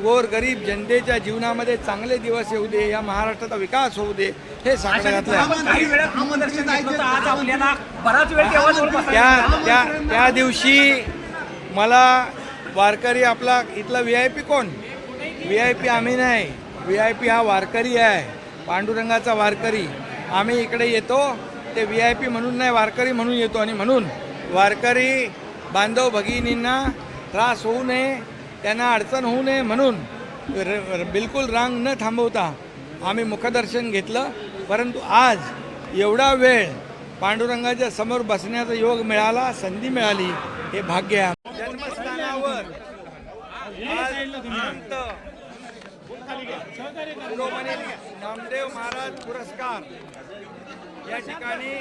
गोरगरीब जनतेच्या जीवनामध्ये चांगले दिवस येऊ दे या महाराष्ट्राचा विकास होऊ दे हे त्या त्या दिवशी मला वारकरी आपला इथला व्ही आय पी कोण? व्ही आय पी आम्ही नाही. व्ही आय पी हा वारकरी आहे पांडुरंगाचा वारकरी. आम्ही इकडे येतो ते व्ही आय पी म्हणून नाही वारकरी म्हणून येतो. आणि म्हणून वारकरी बांधव भगिनींना त्रास होऊ नये त्यांना अडचण होऊ नये म्हणून बिलकुल रांग न थांबवता आम्ही मुखदर्शन घेतलं. परंतु आज एवढा वेळ पांडुरंगाच्या समोर बसण्याचा योग मिळाला संधी मिळाली हे भाग्य आहे जन्मस्थानावर नामदेव महाराज पुरस्कार. या ठिकाणी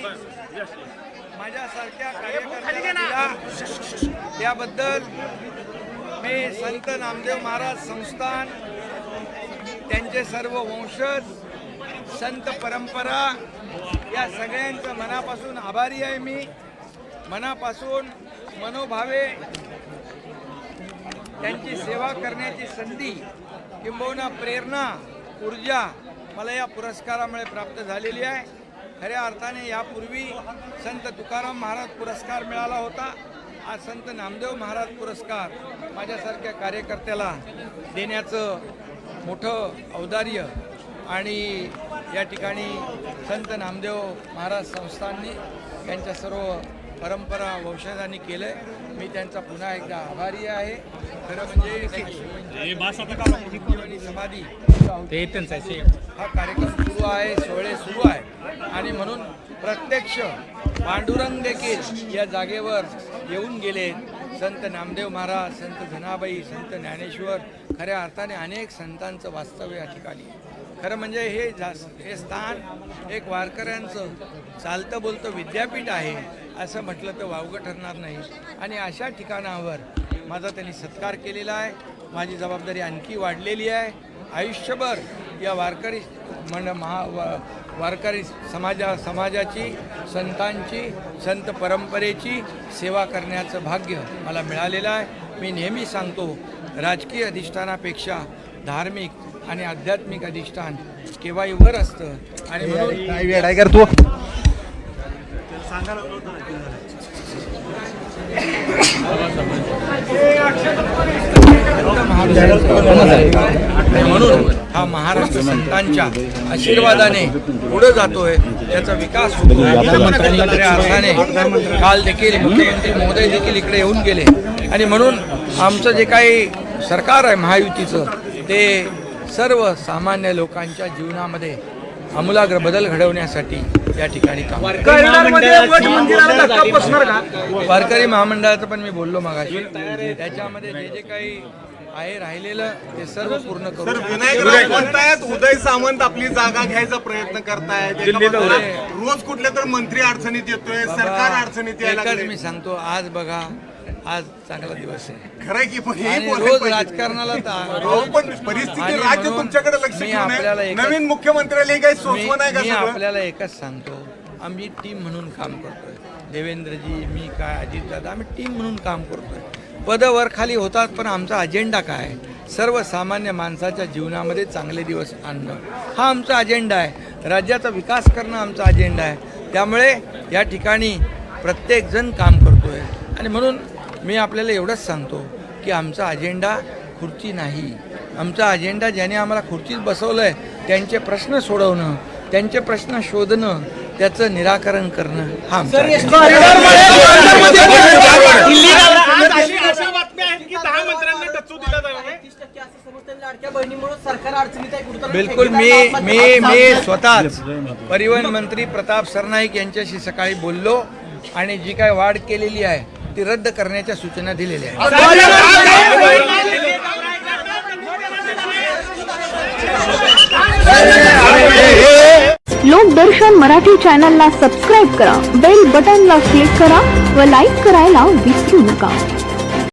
माझ्यासारख्या कार्यकर्त्यांना त्याबद्दल मी संत नामदेव महाराज संस्थान त्यांचे सर्व वंशज संत परंपरा या सगळ्यांचं मनापासून आभारी आहे मी. मनापासून मनोभावे त्यांची सेवा करण्याची संधी किंबहुना प्रेरणा ऊर्जा मला या पुरस्कारामुळे प्राप्त झालेली आहे. खऱ्या अर्थाने यापूर्वी संत तुकाराम महाराज पुरस्कार मिळाला होता. आज संत नामदेव महाराज पुरस्कार माझ्यासारख्या कार्यकर्त्याला देण्याचं मोठं औदार्य आणि या ठिकाणी संत नामदेव महाराज संस्थांनी यांच्या सर्व परंपरा वंशजांनी केलं आहे मी त्यांचा पुन्हा एकदा आभारी आहे. खरं म्हणजे समाधी हा कार्यक्रम सुरू आहे सोहळे सुरू आहे. आणि म्हणून प्रत्यक्ष पांडुरंग देखील या जागेवर येऊन गेले. संत नामदेव महाराज संत धनाबाई संत ज्ञानेश्वर खऱ्या अर्थाने अनेक संतांचं वास्तव्य या ठिकाणी आहे. खरं म्हणजे हे जास हे स्थान एक वारकऱ्यांचं चालतं बोलतं विद्यापीठ आहे असं म्हटलं तर वावगं ठरणार नाही. आणि अशा ठिकाणावर माझा त्यांनी सत्कार केलेला आहे. माझी जबाबदारी आणखी वाढलेली आहे. आयुष्यभर या वारकरी म्हण महा वा- वारकरी समाजा समाजाची संतांची संत परंपरेची सेवा करण्याचं भाग्य मला मिळालेलं आहे. मी नेहमी सांगतो राजकीय अधिष्ठानापेक्षा धार्मिक आणि आध्यात्मिक अधिष्ठान केव्हाही वर असतं आणि म्हणून तू? म्हणून हा महाराष्ट्र संतांच्या आशीर्वादाने पुढे जातोय. त्याचा विकास होतो खऱ्या अर्थाने काल देखील मुख्यमंत्री महोदय देखील इकडे येऊन गेले. आणि म्हणून आमचं जे काही सरकार आहे महायुतीचं ते सर्व सामान्य लोकांच्या जीवनामध्ये आमूलाग्र बदल घडवण्यासाठी या ठिकाणी काम करतं. कर्नाटकमध्ये वट मंदिराला धक्का बसणार का? वारकरी महामंडळाचं पण मी बोललो मागाशी. त्याच्यामध्ये जे जे काही आहे राहिलेलं ते सर्व पूर्ण करू विनायक राऊत म्हणतायत उदय सामंत आपली जागा घ्यायचा प्रयत्न करतायत. रोज कुठले तर मंत्री अडचणीत येतोय सरकार अडचणीत यायला मी सांगतो आज बघा आज चांगला दिवस आहे. खरंय की पण हे आणि बोलायला रोज पाहिजे. राजकारणाला तर- अहो, पण परिस्थिती आणि राज्य म्हणून तुमच्याकडे लक्ष मी घेऊन आपल्याला आहे एकच- नवीन मुख्यमंत्र्याला काही मी नाही का मी सगळं? आपल्याला एकच सांगतो. आम्ही टीम म्हणून काम करतोय. देवेंद्रजी मी काय अजितदादा आम्ही टीम म्हणून काम करतोय. पदवर खाली होतात पण आमचा अजेंडा काय आहे? सर्वसामान्य माणसाच्या जीवनामध्ये चांगले दिवस आणणं. हा आमचा अजेंडा आहे. राज्याचा विकास करणं आमचा अजेंडा आहे. त्यामुळे या ठिकाणी प्रत्येकजण काम करतोय. आणि म्हणून मी आपल्याला एवढंच सांगतो की आमचा अजेंडा खुर्ची नाही आमचा अजेंडा ज्याने आम्हाला खुर्चीत बसवलं आहे त्यांचे प्रश्न सोडवणं त्यांचे प्रश्न शोधणं त्याचं निराकरण करणं हा बिलकुल मी मी मी स्वतःच परिवहन मंत्री प्रताप सरनाईक यांच्याशी सकाळी बोललो आणि जी काय वाढ केलेली आहे ती रद्द करण्याच्या सूचना दिलेल्या आहेत. लोकदर्शन मराठी चॅनलला सबस्क्राईब करा बेल बटनला क्लिक करा व लाईक करायला विसरू नका.